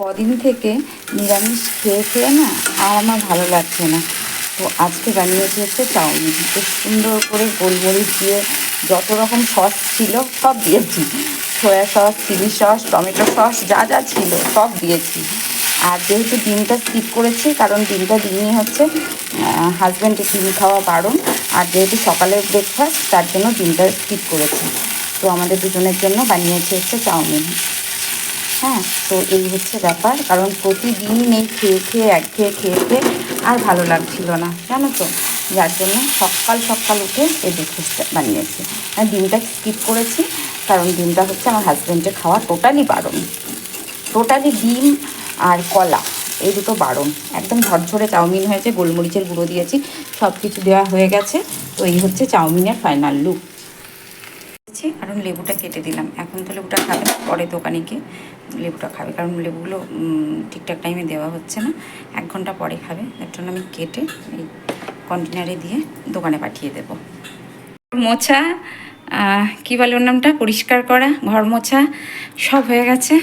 কদিন থেকে নিরামিষ খেয়ে খেয়ে না আর আমার ভালো লাগছে না। তো আজকে বানিয়েছি হচ্ছে চাউমিন। খুব সুন্দর করে গোলমরিচ দিয়ে যত রকম সস ছিল সব দিয়েছি। Soya sauce chilli sauce tomato sauce যা যা ছিল সব দিয়েছি। আর যেহেতু ডিমটা স্কিপ করেছি, কারণ ডিমটা দিনই হচ্ছে হাজব্যান্ডের ডিম খাওয়া বারণ আর যেহেতু সকালের ব্রেকফাস্ট তার জন্য ডিমটা স্কিপ করেছি। তো আমাদের দুজনের জন্য বানিয়েছি হচ্ছে চাউমিন। হ্যাঁ তো এই হচ্ছে ব্যাপার। কারণ প্রতিদিন এই খেয়ে খেয়ে, এক খেয়ে খেয়ে খেয়ে আর ভালো লাগছিল না, জানো তো? যার জন্য সকাল সকাল উঠে এই ব্রেকফাস্টটা বানিয়েছি। আর ডিমটা স্কিপ করেছি, কারণ ডিমটা হচ্ছে আমার হাজব্যান্ডের খাওয়া টোটালি বারণ। টোটালি ডিম আর কলা, এই দুটো বারণ। একদম ঝরঝরে চাউমিন হয়েছে, গোলমরিচের গুঁড়ো দিয়েছি সব কিছু দেওয়া হয়ে গেছে। তো এই হচ্ছে চাউমিনের ফাইনাল লুক দিয়েছি, কারণ লেবুটা কেটে দিলাম। এখন তো লেবুটা খাবে না, পরে দোকানে গিয়ে লেবুটা খাবে, কারণ লেবুগুলো ঠিকঠাক টাইমে দেওয়া হচ্ছে না। এক ঘণ্টা পরে খাবে, এর জন্য আমি কেটে এই কন্টেনারে দিয়ে দোকানে পাঠিয়ে দেবো। মোছা কি বলে ওর নামটা? পরিষ্কার করা, ঘর মোছা, সব হয়ে গেছে।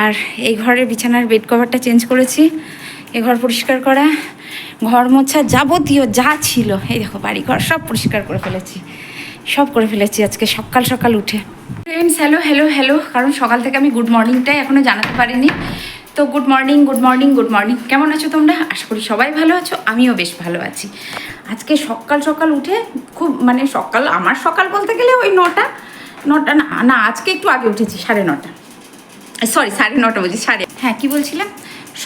আর এই ঘরের বিছানার বেড কভারটা চেঞ্জ করেছি, এ ঘর পরিষ্কার করা। ঘর মোছা যাবতীয় যা ছিল, এই দেখো বাড়ি ঘর সব পরিষ্কার করে ফেলেছি। সব করে ফেলেছি আজকে, সকাল সকাল উঠে। ফ্রেন্ডস হ্যালো হ্যালো হ্যালো কারণ সকাল থেকে আমি গুড মর্নিংটাই এখনও জানাতে পারিনি। তো good morning good morning good morning কেমন আছো তোমরা? আশা করি সবাই ভালো আছো, আমিও বেশ ভালো আছি। আজকে সকাল সকাল উঠে খুব মানে সকাল, আমার সকাল বলতে গেলে ওই নটা নটা, না না, আজকে একটু আগে উঠেছি, সাড়ে নটা। সরি সাড়ে নটা বলছি সাড়ে হ্যাঁ কি বলছিলাম?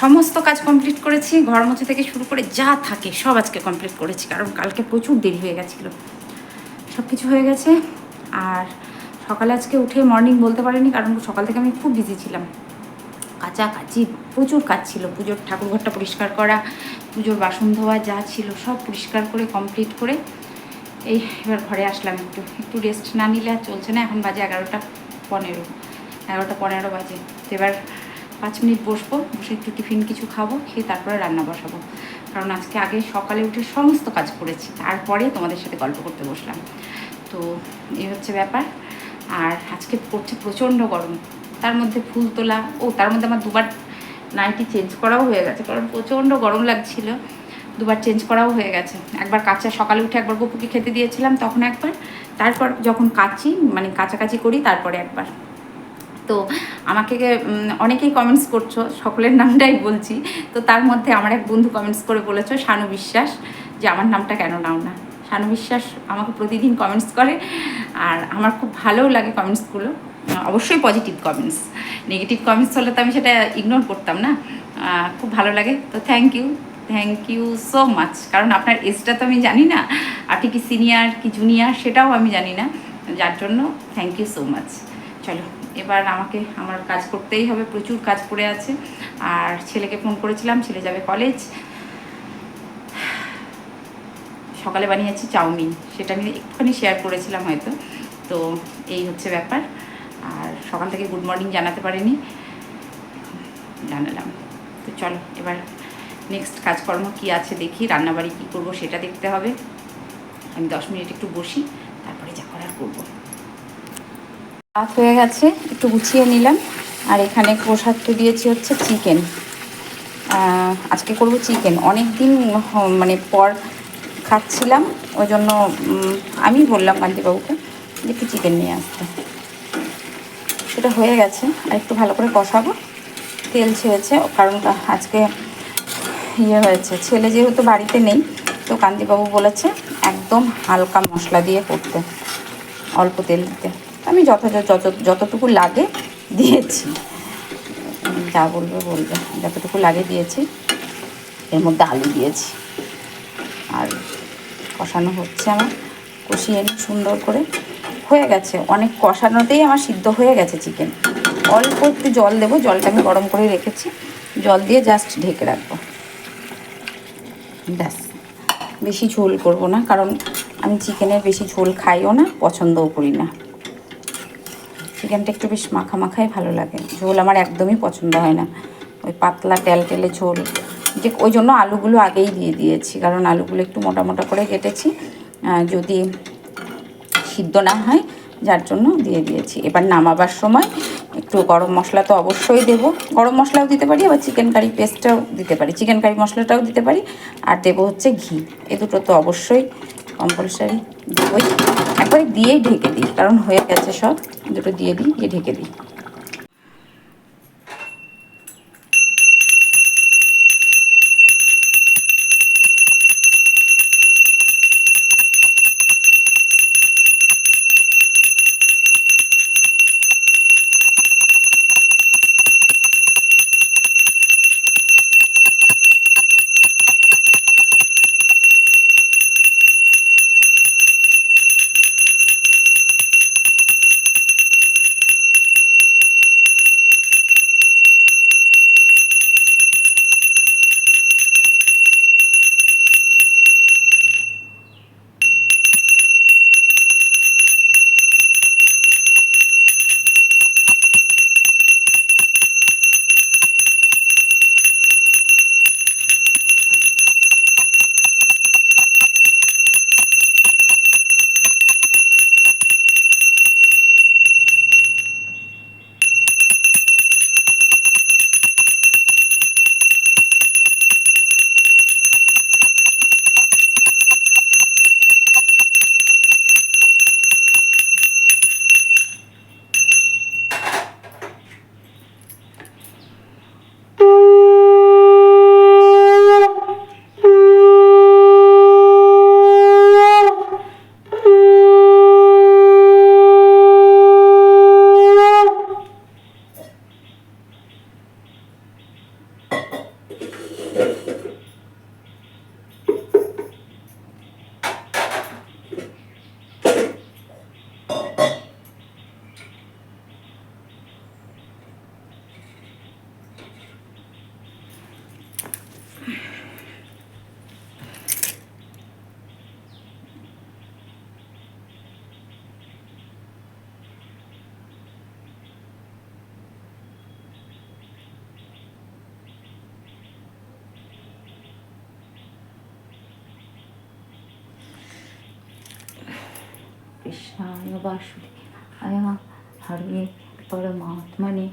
সমস্ত কাজ কমপ্লিট করেছি, ঘর মোছা থেকে শুরু করে যা থাকে সব আজকে কমপ্লিট করেছি, কারণ কালকে প্রচুর দেরি হয়ে গেছিল। সব কিছু হয়ে গেছে। আর সকালে আজকে উঠে মর্নিং বলতে পারিনি, কারণ সকাল থেকে আমি খুব বিজি ছিলাম। কাচাকাচি, প্রচুর কাজ ছিল। পুজোর ঠাকুরঘরটা পরিষ্কার করা, পুজোর বাসন ধোয়া যা ছিল সব পরিষ্কার করে কমপ্লিট করে এই এবার ঘরে আসলাম একটু। একটু রেস্ট না নিলে আর চলছে না, এখন বাজে এগারোটা পনেরো। এগারোটা পনেরো বাজে। তো এবার পাঁচ মিনিট বসবো, বসে একটু টিফিন কিছু খাব, খেয়ে তারপরে রান্না বসাবো। কারণ আজকে আগে সকালে উঠে সমস্ত কাজ করেছি তারপরে তোমাদের সাথে গল্প করতে বসলাম। তো এই হচ্ছে ব্যাপার। আর আজকে পড়ছে প্রচণ্ড গরম। তার মধ্যে ফুল তোলা, ও তার মধ্যে আমার দুবার নাইটি চেঞ্জ করাও হয়ে গেছে, কারণ প্রচণ্ড গরম লাগছিল। দুবার চেঞ্জ করাও হয়ে গেছে। একবার কাঁচা, সকালে উঠে একবার গপুকে খেতে দিয়েছিলাম তখন একবার। তারপর যখন কাচি মানে কাছাকাছি করি, তারপরে একবার। তো আমাকে অনেকেই কমেন্টস করছ, সকলের নামটাই বলছি। তো তার মধ্যে আমার এক বন্ধু কমেন্টস করে বলেছ, শানু বিশ্বাস, যে আমার নামটা কেন নাও না। শানু বিশ্বাস আমাকে প্রতিদিন কমেন্টস করে, আর আমার খুব ভালোও লাগে কমেন্টসগুলো অবশ্যই পজিটিভ কমেন্টস নেগেটিভ কমেন্টস হলে তো আমি সেটা ইগনোর করতাম না। খুব ভালো লাগে। তো thank you thank you so much কারণ আপনার এজটা তো আমি জানি না। আপনি কি সিনিয়র কি জুনিয়র সেটাও আমি জানি না। যার জন্য থ্যাংক ইউ সো মাচ চলো, এবার আমাকে, আমার কাজ করতেই হবে, প্রচুর কাজ পড়ে আছে। আর ছেলেকে ফোন করেছিলাম, ছেলে যাবে কলেজ। সকালে বানিয়েছি চাউমিন, সেটা আমি একটুখানি শেয়ার করেছিলাম হয়তো। তো এই হচ্ছে ব্যাপার। আর সকাল থেকে গুড মর্নিং জানাতে পারিনি। জানালাম। তো চলো, এবার নেক্সট কাজকর্ম কি আছে দেখি, রান্নাবাড়ি কী করব সেটা দেখতে হবে। আমি দশ মিনিট একটু বসি, তারপরে যা করার করব। রাত হয়ে গেছে, একটু গুছিয়ে নিলাম। আর এখানে প্রসাদটা দিয়েছি হচ্ছে চিকেন। আজকে করব চিকেন। অনেক দিন মানে পর খাচ্ছিলাম, ওই জন্য আমি বললাম কান্তিবাবুকে যে একটু চিকেন নিয়ে আসতে। সেটা হয়ে গেছে, আর একটু ভালো করে কষাবো। তেল ছেড়েছে, কারণ আজকে ইয়ে হয়েছে। ছেলে যেহেতু বাড়িতে নেই, তো কান্তিবাবু বলেছে একদম হালকা মশলা দিয়ে করতে, অল্প তেল দিতে। আমি যথাযথ, যত, যতটুকু লাগে দিয়েছি। যা বলবে বলবে, যতটুকু লাগে দিয়েছি। এর মধ্যে আলু দিয়েছি। আর কষানো হচ্ছে আমার। কষিয়ে সুন্দর করে। হয়ে গেছে। অনেক কষানোতেই আমার সিদ্ধ হয়ে গেছে চিকেন অল্প একটু জল দেবো। জলটা আমি গরম করে রেখেছি। জল দিয়ে জাস্ট ঢেকে রাখব। ব্যাস। বেশি ঝোল করব না, কারণ আমি চিকেনের বেশি ঝোল খাইও না, পছন্দও করি না। চিকেনটা একটু বেশ মাখা মাখাই ভালো লাগে। ঝোল আমার একদমই পছন্দ হয় না। ওই পাতলা টেলটেলে ঝোল। যে ওই জন্য আলুগুলো আগেই দিয়ে দিয়েছি, কারণ আলুগুলো একটু মোটা মোটা করে কেটেছি। যদি সিদ্ধ না হয়, যার জন্য দিয়ে দিয়েছি। এবার নামাবার সময় একটু গরম মশলা তো অবশ্যই দেবো। গরম মশলাও দিতে পারি, আবার চিকেন কারি পেস্টটাও দিতে পারি। চিকেন কারি মশলাটাও দিতে পারি। আর দেবো হচ্ছে ঘি। এ দুটো তো অবশ্যই কম্পালসারি ওই একবারে দিয়েই ঢেকে দিই, কারণ হয়ে গেছে সব। দুটো দিয়ে দিই, দিয়ে ঢেকে দিই। কৃষ্ণায় বাসুদেবায় হরে পরমাত্মনে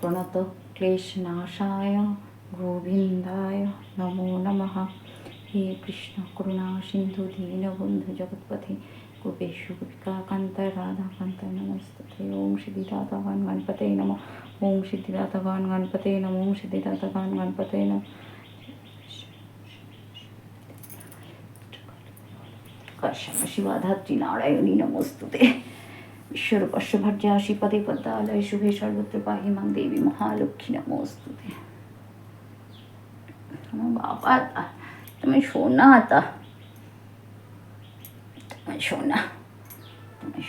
প্রণত ক্লেশনাশায় গোবিন্দায় নমো নমঃ। হে কৃষ্ণ করুণা সিন্ধু দীনবন্ধু জগৎপথে গোপেশু গোপিকাকান্ত, রাধাকান্ত নমস্তে ওম সিদ্ধিদাতগান গণপতে নম। ওম সিদ্ধিদাতগান গণপতে নম। ওম সিদ্ধিদাতগান গণপতে নম। কাশ্যাম শিবাধাত্রী নারায়ণী নমস্তুতে। ঈশ্বর পশ্যভার্যা শ্রীপদে পদ্মালয় শুভে সর্বত্র পাহি মাং দেবী মহালক্ষ্মী নমস্তুতে। আমার বাবা তা, তুমি সোনা তা। সোনা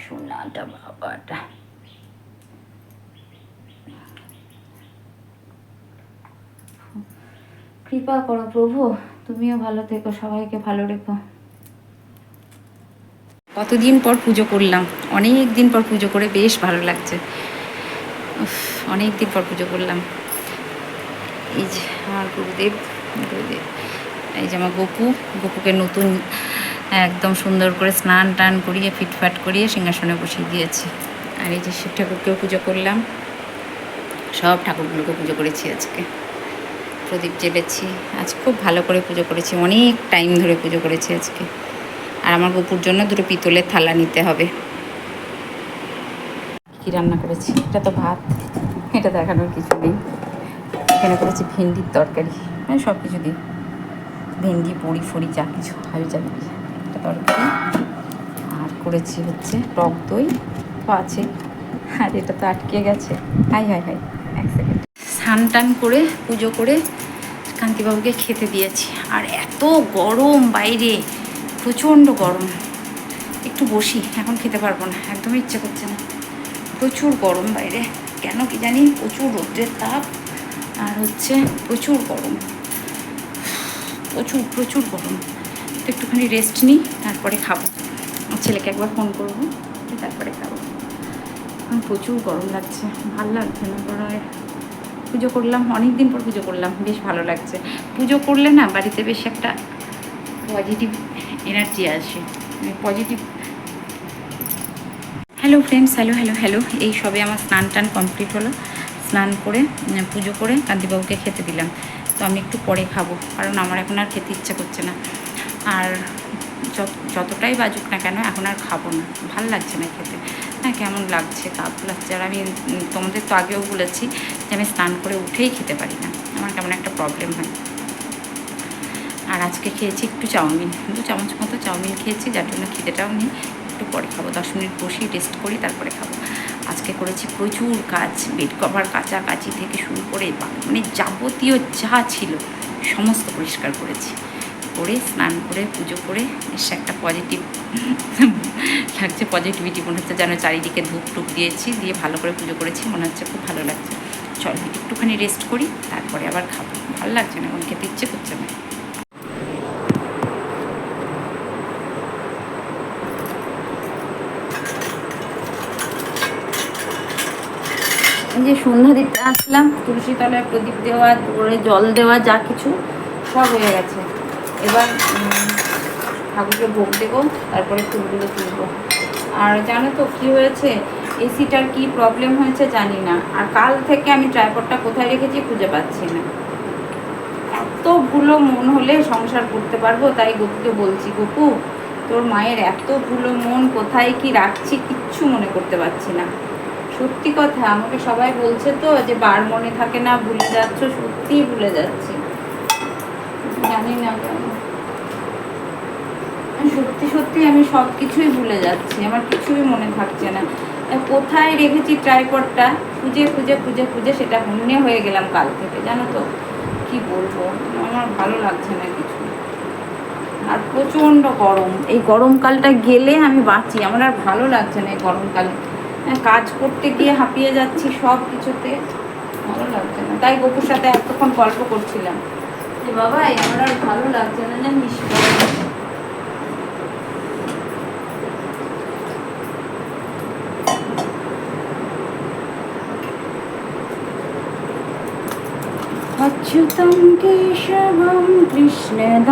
সোনাটা বাবাটা কৃপা করো প্রভু, তুমিও ভালো থেকো, সবাইকে ভালো রেখো। কতদিন পর পুজো করলাম? অনেক দিন পর পুজো করে বেশ ভালো লাগছে। অনেক দিন পর পুজো করলাম। এই যে আমার গুরুদেব গুরুদেব। এই যে আমার গপু, গপুকে নতুন একদম সুন্দর করে স্নান টান করিয়ে, ফিটফাট করিয়ে সিংহাসনে বসিয়ে দিয়েছি। আর এই যে শিব ঠাকুরকেও পুজো করলাম। সব ঠাকুরগুলোকে পুজো করেছি আজকে। প্রদীপ জেলেছি আজ খুব ভালো করে পুজো করেছি। অনেক টাইম ধরে পুজো করেছি আজকে। আর আমার গপুর জন্য দুটো পিতলের থালা নিতে হবে। কী রান্না করেছি? এটা তো ভাত। এটা দেখানোর কিছু নেই। এখানে করেছি ভেন্ডির তরকারি। হ্যাঁ সব কিছু দিই ভেন্ডি বড়ি ফড়ি যা কিছু হাবি যাবি একটা তরকারি। আর করেছি হচ্ছে টক দই। তো আছে। আর এটা তো আটকে গেছে। Hi hi hi. এক সেকেন্ড স্নান টান করে, পুজো করে কান্তিবাবুকে খেতে দিয়েছি। আর এত গরম বাইরে। প্রচণ্ড গরম। একটু বসি, এখন খেতে পারব না, একদমই ইচ্ছে করছে না। প্রচুর গরম বাইরে, কেন কি জানি প্রচুর রৌদ্রের তাপ, আর হচ্ছে প্রচুর গরম। প্রচুর প্রচুর গরম। একটুখানি রেস্ট নিই, তারপরে খাব। ছেলেকে একবার ফোন করব তারপরে খাব। আমার প্রচুর গরম লাগছে, ভালো লাগছে না গরমে পুজো করলাম অনেক দিন পর পুজো করলাম, বেশ ভালো লাগছে। পুজো করলে না, বাড়িতে বেশ একটা পজিটিভ এনার্জি আসে। Positive hello friends hello hello hello এই সবে আমার স্নান টান কমপ্লিট হলো। স্নান করে পুজো করে কান্তিবাবুকে খেতে দিলাম। তো আমি একটু পরে খাব কারণ আমার এখন আর খেতে ইচ্ছে করছে না। আর যত যতটাই বাজুক না কেন এখন আর খাব না। ভালো লাগছে না খেতে। হ্যাঁ কেমন লাগছে কাপ লাগছে। আর আমি তোমাদের তো আগেও বলেছি যে আমি স্নান করে উঠেই খেতে পারি না। আমার কেমন একটা প্রবলেম হয়। আর আজকে খেয়েছি একটু চাউমিন। দু চামচ মতো চাউমিন খেয়েছি, যার জন্য খিদেটাও নেই। একটু পরে খাব, দশ মিনিট বসি রেস্ট করি, তারপরে খাব। আজকে করেছি প্রচুর কাজ, বেড কভার, কাচা কাচি থেকে শুরু করে মানে যাবতীয় যা ছিল, সমস্ত পরিষ্কার করেছি। করে স্নান করে, পুজো করে, বেশ একটা পজিটিভ লাগছে পজিটিভিটি মনে হচ্ছে যেন চারিদিকে ধূপ টুপ দিয়েছি, দিয়ে ভালো করে পুজো করেছি, মনে হচ্ছে খুব ভালো লাগছে। চল একটুখানি রেস্ট করি, তারপরে আবার খাব। ভালো লাগছে না এখন খেতে ইচ্ছে করছে না। যে সন্ধ্যা দিতে আসলাম, তুলসী তলায় প্রদীপ দেওয়া করে জল দেওয়া, যা কিছু সব হয়ে গেছে। এবার ঠাকুরকে ভোগ দেবো, তারপরে ফুলগুলো তুলবো। আর জানো তো কি হয়েছে? এসিটার কি প্রবলেম হয়েছে জানি না। আর কাল থেকে আমি ট্রাইপডটা কোথায় রেখেছি খুঁজে পাচ্ছি না। এতগুলো মন হলে সংসার করতে পারব, তাই গপুকে বলছি, গপু, তোর মায়ের এত ভুলো মন কোথায় কি রাখছি কিচ্ছু মনে করতে পারছি না। সত্যি কথা, আমাকে সবাই বলছে তো যে বার মনে থাকে না, ভুলে যাচ্ছ, সত্যিই ভুলে যাচ্ছি। জানি না সত্যি সত্যি আমি সব কিছুই ভুলে যাচ্ছি, আমার কিছুই মনে থাকছে না। কোথায় রেখেছি ট্রাইপডটা খুঁজে খুঁজে খুঁজে খুঁজে সেটা হন্যে হয়ে গেলাম কাল থেকে, জানো তো। কি বলব? আমার ভালো লাগছে না কিছু। আর প্রচণ্ড গরম। এই গরমকালটা গেলে আমি বাঁচি, আমার আর ভালো লাগছে না এই গরমকালে। কাজ করতে গিয়ে হাঁপিয়ে যাচ্ছি সব কিছুতে ভালো লাগছে না তাই গপুর সাথে এতক্ষণ গল্প করছিলাম যে বাবা এই আমার আর ভালো লাগছে না জানিস अच्युतं केशवं कृष्णदामोदरं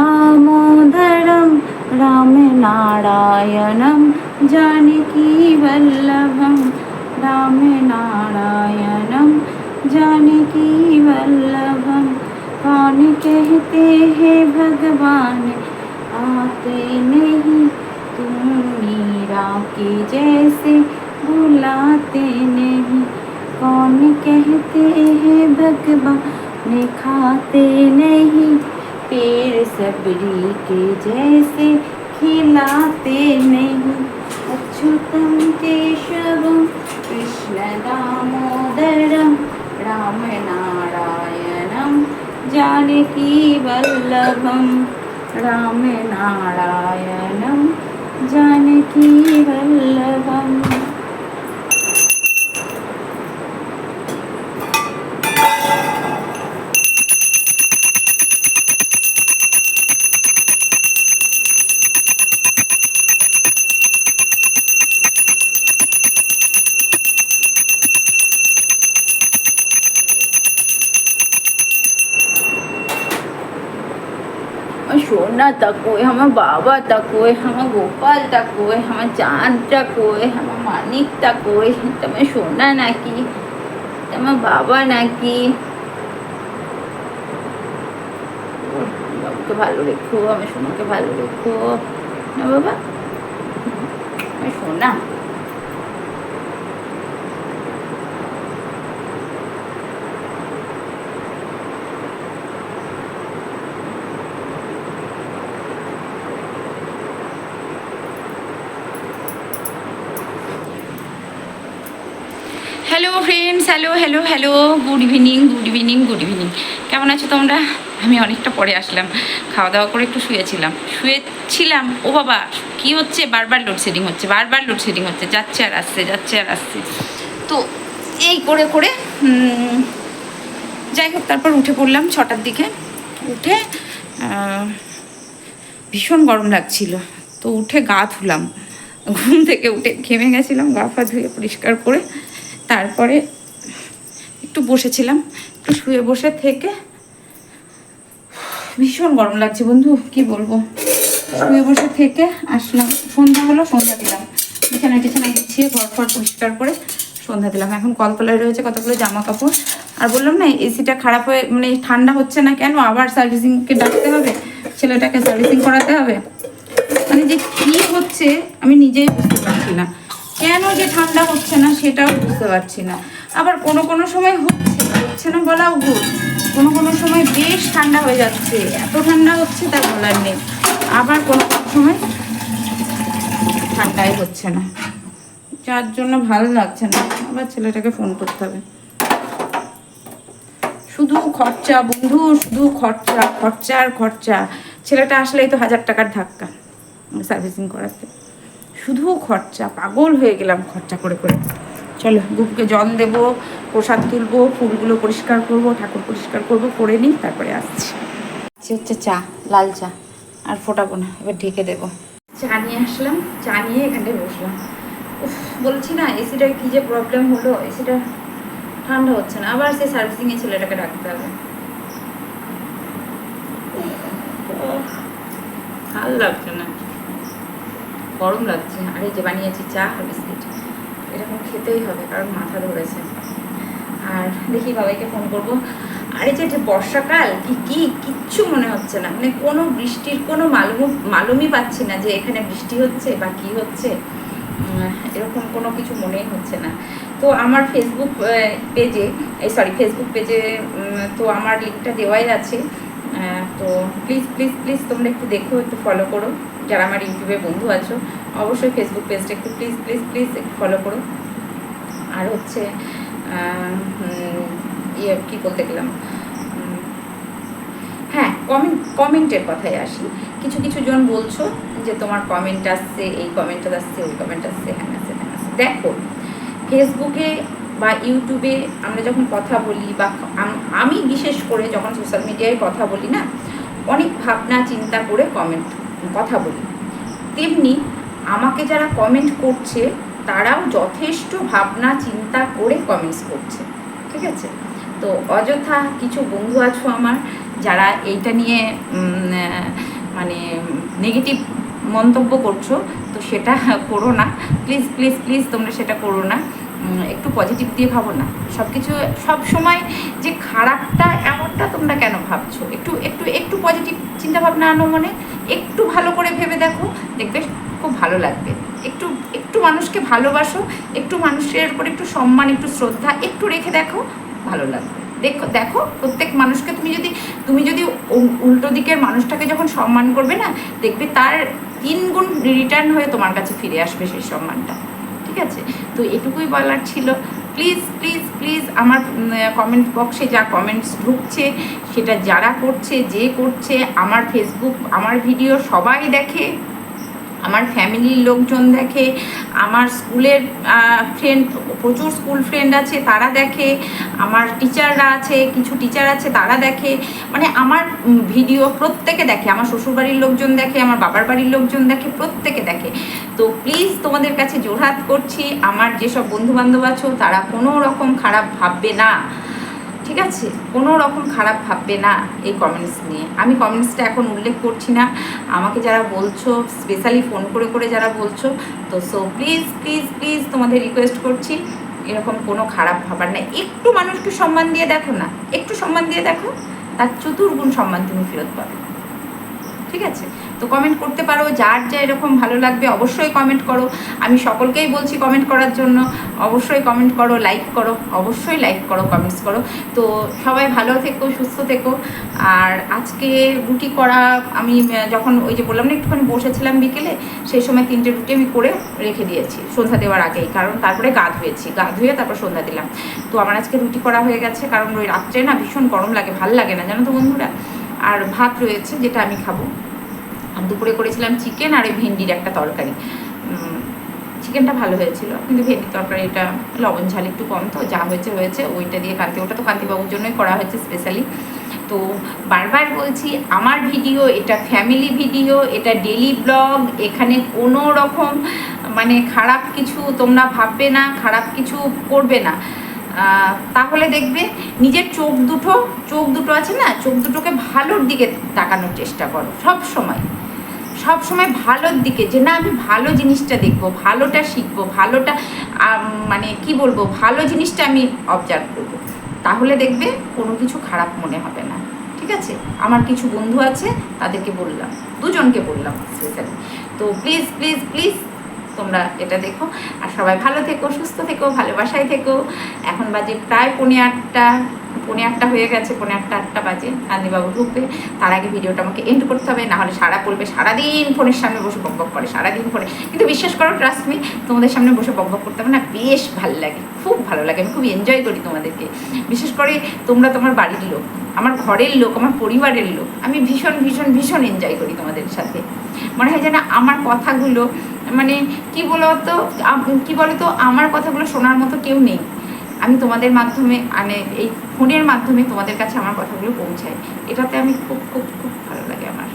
रामनारायणं जानकीवल्लभं रामनारायणं जानकीवल्लभं कौन कहते हैं भगवान, आते नहीं। तुम मीरा के जैसे बुलाते नहीं। कौन कहते हैं भगवान, खाते नहीं। पेड़ सबरी के जैसे खिलाते नहीं। अच्युतम केशवम, कृष्ण दामोदरम, राम नारायणम, जानकी वल्लभम, राम नारायणम, जानकी वल्लभम। আমার সোনাটা কই আমার বাবাটা কই আমার গোপালটা কই আমার চাঁদটা কই আমার মানিকটা কই তোমার সোনা নাকি তোমার বাবা নাকি বাবাকে ভালো রেখো আমার সোনাকে ভালো রেখো না বাবা আমার সোনা hello friends hello hello hello good evening good evening good evening কেমন আছো তোমরা? আমি অনেকটা পরে আসলাম। খাওয়া দাওয়া করে একটু শুয়েছিলাম। শুয়েছিলাম? ও বাবা, কি হচ্ছে? বারবার লোডশেডিং হচ্ছে, বারবার লোডশেডিং হচ্ছে। যাচ্ছে আর আসছে, যাচ্ছে আর আসছে। তো এই করে করে যাই হোক, তারপর উঠে পড়লাম ছটার দিকে। উঠে ভীষণ গরম লাগছিল। তো উঠে গা ধুলাম। ঘুম থেকে উঠে ঘেমে গেছিলাম গা ফা ধুয়ে পরিষ্কার করে, তারপরে একটু বসেছিলাম, একটু শুয়ে বসে থেকে ভীষণ গরম লাগছে বন্ধু, কি বলব? শুয়ে বসে থেকে আসলাম, সন্ধ্যা হলো, সন্ধ্যা দিলাম। বিছানা টিছানা গুছিয়ে ঘর ফর পরিষ্কার করে সন্ধ্যা দিলাম। এখন কলতলায় রয়েছে কতগুলো জামা কাপড় আর বললাম না, এসিটা খারাপ হয়ে মানে ঠান্ডা হচ্ছে না কেন? আবার সার্ভিসিংকে ডাকতে হবে, ছেলেটাকে সার্ভিসিং করাতে হবে। মানে যে কি হচ্ছে, আমি নিজেই বুঝতে পারছি না। কেন যে ঠান্ডা হচ্ছে না, সেটাও বুঝতে পারছি না। আবার কোনো কোনো সময় হচ্ছে হচ্ছে না বলাও ভুল। কোনো কোনো সময় বেশ ঠান্ডা হয়ে যাচ্ছে, এত ঠান্ডা হচ্ছে তার বলার নেই। আবার কোনো কোনো সময় ঠান্ডাই হচ্ছে না। যার জন্য ভালো লাগছে না, আবার ছেলেটাকে ফোন করতে হবে। শুধু খরচা বন্ধু, শুধু খরচা খরচা আর খরচা। ছেলেটা আসলেই তো হাজার টাকার ধাক্কা সার্ভিসিং করাতে। শুধু খরচা, পাগল হয়ে গেলাম খরচা করে করে। চলো গুপুকে জল দেবো প্রসাদ তুলবো ফুলগুলো পরিষ্কার করব ঠাকুর পরিষ্কার করব করে নিই তারপরে আসছি। সে হচ্ছে চা লাল চা আর ফোটাবো না এবার ঢেকে দেবো। চা নিয়ে আসলাম চা নিয়ে এখানটায় বসলাম। উফ বলছি না এসিটা কী যে প্রবলেম হলো এসিটা ঠান্ডা হচ্ছে না আবার সেই সার্ভিসিংয়ে ছেলেটাকে ডাকতে হবে। ভালো লাগছে না। গরম লাগছে আর এই যে বানিয়েছি চা আর বিস্কিট এরকম খেতেই হবে, কারণ মাথা ধরেছে। আর দেখি বাবাইকে ফোন করব। আর যে যে বর্ষাকাল, কি কি, কিচ্ছু মনে হচ্ছে না। মানে কোনো বৃষ্টির, কোনো মালুম মালুমই পাচ্ছি না যে এখানে বৃষ্টি হচ্ছে বা কি হচ্ছে। এরকম কোনো কিছু মনেই হচ্ছে না। তো আমার ফেসবুক পেজে এই সরি ফেসবুক পেজে তো আমার লিঙ্কটা দেওয়াই আছে। তো প্লিজ প্লিজ প্লিজ তোমরা একটু দেখো, একটু ফলো করো। যারা আমার ইউটিউবে বন্ধু আছো অবশ্যই ফেসবুক পেজটা একটু প্লিজ প্লিজ প্লিজ একটু ফলো করো আর হচ্ছে ইয়ে কী বলতে গেলাম? হ্যাঁ কমেন্ট কমেন্টের কথায় আসি। কিছু কিছু জন বলছো যে তোমার কমেন্ট আসছে, এই কমেন্ট আসছে, ওই কমেন্ট আসছে হ্যাঁ আসছে হ্যাঁ আসছে। দেখো ফেসবুকে বা ইউটিউবে আমরা যখন কথা বলি বা আমি বিশেষ করে যখন সোশ্যাল মিডিয়ায় কথা বলি না, অনেক ভাবনা, চিন্তা করে কমেন্ট কথা বলি। তেমনি আমাকে যারা কমেন্ট করছে, তারাও যথেষ্ট ভাবনা, চিন্তা করে কমেন্টস করছে। ঠিক আছে? তো অযথা কিছু বন্ধু আছো আমার, যারা এইটা নিয়ে মানে নেগেটিভ মন্তব্য করছ, তো সেটা করো না। প্লিজ প্লিজ প্লিজ তোমরা সেটা করো না। একটু পজিটিভ দিয়ে ভাবো না। সব কিছু সব সময় যে খারাপটা এমনটা তোমরা কেন ভাবছ? একটু একটু একটু পজিটিভ চিন্তা ভাবনা আনো মনে। একটু ভালো করে ভেবে দেখো। দেখবে খুব ভালো লাগবে। একটু একটু মানুষকে ভালোবাসো, একটু মানুষের উপর একটু সম্মান, একটু শ্রদ্ধা, একটু রেখে দেখো, ভালো লাগবে। দেখো দেখো, প্রত্যেক মানুষকে তুমি যদি তুমি যদি উল্টো দিকের মানুষটাকে যখন সম্মান করবে না, দেখবে তার তিন গুণ রিটার্ন হয়ে তোমার কাছে ফিরে আসবে সেই সম্মানটা। ঠিক আছে? তো এটুকুই বলার ছিল। প্লিজ প্লিজ প্লিজ আমার কমেন্ট বক্সে যা কমেন্টস ঢুকছে, সেটা যারা করছে, যে করছে, আমার ফেসবুক আমার ভিডিও সবাই দেখে। আমার ফ্যামিলির লোকজন দেখে, আমার স্কুলের ফ্রেন্ড প্রচুর স্কুল ফ্রেন্ড আছে, তারা দেখে, আমার টিচাররা আছে, কিছু টিচার আছে, তারা দেখে। মানে আমার ভিডিও প্রত্যেকে দেখে, আমার শ্বশুরবাড়ির লোকজন দেখে, আমার বাবার বাড়ির লোকজন দেখে, প্রত্যেকে দেখে। তো প্লিজ তোমাদের কাছে জোরহাত করছি, আমার যেসব বন্ধু বান্ধব আছো, তারা কোনো রকম খারাপ ভাববে না। ঠিক আছে? কোনো রকম খারাপ ভাববে না এই কমেন্টস নিয়ে। আমি কমেন্টসটা এখন উল্লেখ করছি না। আমাকে যারা বলছো স্পেশালি ফোন করে করে যারা বলছো, তো সো প্লিজ প্লিজ প্লিজ তোমাদের রিকোয়েস্ট করছি, এরকম কোনো খারাপ ভাবার না। একটু মানুষকে সম্মান দিয়ে দেখো না। একটু সম্মান দিয়ে দেখো, তার চতুর্গুণ সম্মান তুমি ফেরত পাবে। ঠিক আছে? তো কমেন্ট করতে পারো, যার যা এরকম ভালো লাগবে অবশ্যই কমেন্ট করো। আমি সকলকেই বলছি কমেন্ট করার জন্য, অবশ্যই কমেন্ট করো লাইক করো, অবশ্যই লাইক করো কমেন্টস করো। তো সবাই ভালো থেকো, সুস্থ থেকো। আর আজকে রুটি করা আমি যখন ওই যে বললাম না, একটুখানি বসেছিলাম বিকেলে, সেই সময় তিনটে রুটি আমি করে রেখে দিয়েছি, সন্ধ্যা দেওয়ার আগেই। কারণ তারপরে গা ধুয়েছি, গা ধুয়ে তারপর সন্ধ্যা দিলাম। তো আমার আজকে রুটি করা হয়ে গেছে, কারণ ওই রাত্রে না ভীষণ গরম লাগে, ভালো লাগে না, জানো তো বন্ধুরা? আর ভাত রয়েছে, যেটা আমি খাব। দুপুরে করেছিলাম চিকেন আর এই ভেন্ডির একটা তরকারি। চিকেনটা ভালো হয়েছিল, কিন্তু ভেন্ডি তরকারিটা লবণ ঝাল একটু কম, তো যা হয়েছে হয়েছে, ওইটা দিয়ে কান্তি, ওটা তো কান্তিবাবুর জন্যই করা হয়েছে স্পেশালি তো বারবার বলছি, আমার ভিডিও, এটা ফ্যামিলি ভিডিও, এটা ডেলি ব্লগ এখানে কোনো রকম মানে খারাপ কিছু তোমরা ভাববে না, খারাপ কিছু করবে না। তাহলে দেখবে, নিজের চোখ দুটো চোখ দুটো আছে না, চোখ দুটোকে ভালোর দিকে তাকানোর চেষ্টা করো, সব সময়। সব সময় ভালোর দিকে, যে না আমি ভালো জিনিসটা দেখব, ভালোটা শিখব, ভালোটা মানে কি বলব, ভালো জিনিসটা আমি অবজার্ভ করব। তাহলে দেখবে কোনো কিছু খারাপ মনে হবে না। ঠিক আছে? আমার কিছু বন্ধু আছে, তাদেরকে বললাম, দুজনকে বললাম স্পেশালি তো প্লিজ প্লিজ প্লিজ তোমরা এটা দেখো। আর সবাই ভালো থেকো, সুস্থ থেকো, ভালোবাসায় থেকো। এখন বাজে প্রায় পৌনে আটটা। পৌনে আটটা হয়ে গেছে, পৌনে আটটা আটটা বাজে। কান্দিবাবু ঢুকবে, তার আগে ভিডিওটা আমাকে এন্ড করতে হবে, নাহলে সারা পড়বে সারাদিন ফোনের সামনে বসে বক বক করে, সারাদিন ফোনে। কিন্তু বিশ্বাস করো ট্রাস্ট মি তোমাদের সামনে বসে বক বক করতে হবে না, বেশ ভালো লাগে, খুব ভালো লাগে, আমি খুব এনজয় করি তোমাদেরকে। বিশেষ করে তোমরা তোমার বাড়ির লোক, আমার ঘরের লোক, আমার পরিবারের লোক, আমি ভীষণ ভীষণ ভীষণ এনজয় করি তোমাদের সাথে। মনে হয় যেন আমার কথাগুলো মানে কি বলতো কি বলতো, আমার কথাগুলো শোনার মতো কেউ নেই। আমি তোমাদের মাধ্যমে মানে এই ফোনের মাধ্যমে তোমাদের কাছে আমার কথাগুলো পৌঁছায় এটাতে আমি খুব খুব খুব ভালো লাগে আমার।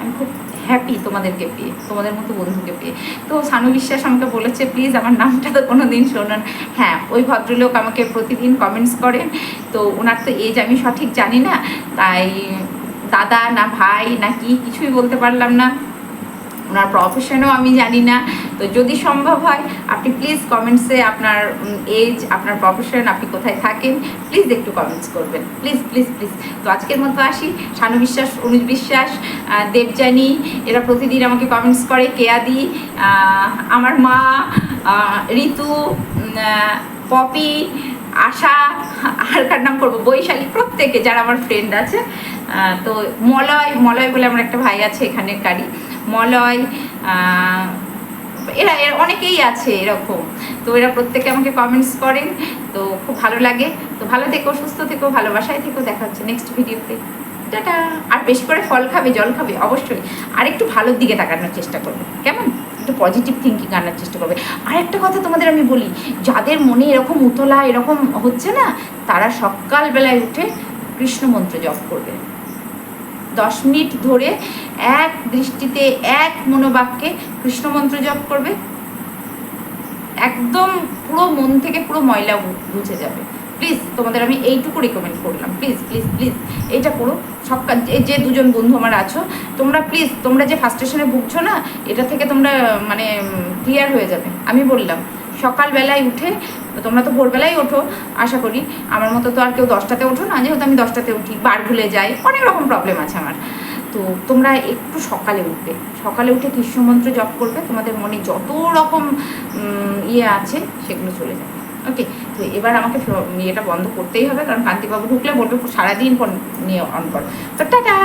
আমি খুব হ্যাপি তোমাদেরকে পেয়ে, তোমাদের মতো বন্ধুকে পেয়ে। তো সানু বিশ্বাস আমাকে বলেছে প্লিজ আমার নামটা তো কোনো দিন শোনান হ্যাঁ ওই ভদ্রলোক আমাকে প্রতিদিন কমেন্টস করেন। তো ওনার তো এজ আমি সঠিক জানি না। তাই দাদা না ভাই না কি কিছুই বলতে পারলাম না। ওনার প্রফেশনও আমি জানি না। তো যদি সম্ভব হয় আপনি প্লিজ কমেন্টসে আপনার এজ আপনার প্রফেশন আপনি কোথায় থাকেন প্লিজ একটু কমেন্টস করবেন। প্লিজ প্লিজ প্লিজ তো আজকের মতো আসি। শানু বিশ্বাস অনুজ বিশ্বাস আহ, দেবযানী এরা প্রতিদিন আমাকে কমেন্টস করে। কেয়াদি আমার মা ঋতু পপি আশা আর কার নাম করব? বৈশালী প্রত্যেকে যারা আমার ফ্রেন্ড আছে। তো মলয় মলয় বলে আমার একটা ভাই আছে এখানে গাড়ি। মলয় এরা এরা অনেকেই আছে এরকম। তো এরা প্রত্যেকে আমাকে কমেন্টস করেন, তো খুব ভালো লাগে। তো ভালো থেকো, সুস্থ থেকো, ভালোবাসায় থেকো। দেখা হচ্ছে নেক্সট ভিডিওতে টাটা। আর বেশি করে ফল খাবে, জল খাবে, অবশ্যই। আর একটু ভালোর দিকে তাকানোর চেষ্টা করবে। কেমন? একটু পজিটিভ থিঙ্কিং আনার চেষ্টা করবে। আর একটা কথা তোমাদের আমি বলি, যাদের মনে এরকম উতলা, এরকম হচ্ছে না, তারা সকালবেলায় উঠে কৃষ্ণ মন্ত্র জপ করবে। দশ মিনিট ধরে এক দৃষ্টিতে এক মনোবাক্যে কৃষ্ণ মন্ত্র জপ করবে। একদম পুরো মন থেকে পুরো ময়লা মুছে যাবে। প্লিজ, তোমাদের আমি এইটুকু রেকমেন্ড করলাম। প্লিজ প্লিজ প্লিজ এইটা করো। যে- যে দুজন বন্ধু আমার আছো, তোমরা প্লিজ, তোমরা যে ফার্স্টেশনে ভুগছো না, এটা থেকে তোমরা মানে ক্লিয়ার হয়ে যাবে। আমি বললাম, সকালবেলায় উঠে তোমরা তো ভোরবেলায় ওঠো, আশা করি। আমার মতো তো আর কেউ দশটাতে ওঠো না, যেহেতু আমি দশটাতে উঠি, বার ভুলে যাই, অনেক রকম প্রবলেম আছে আমার। তো তোমরা একটু সকালে উঠবে। সকালে উঠে কৃষ্ণমন্ত্র জপ করবে, তোমাদের মনে যত রকম ইয়ে আছে, সেগুলো চলে যাবে। ওকে তো এবার আমাকে ইয়েটা বন্ধ করতেই হবে, কারণ কান্তিবাবু ঢুকলে বলবে সারাদিন ফোন নিয়ে অন কর। তো টাটা!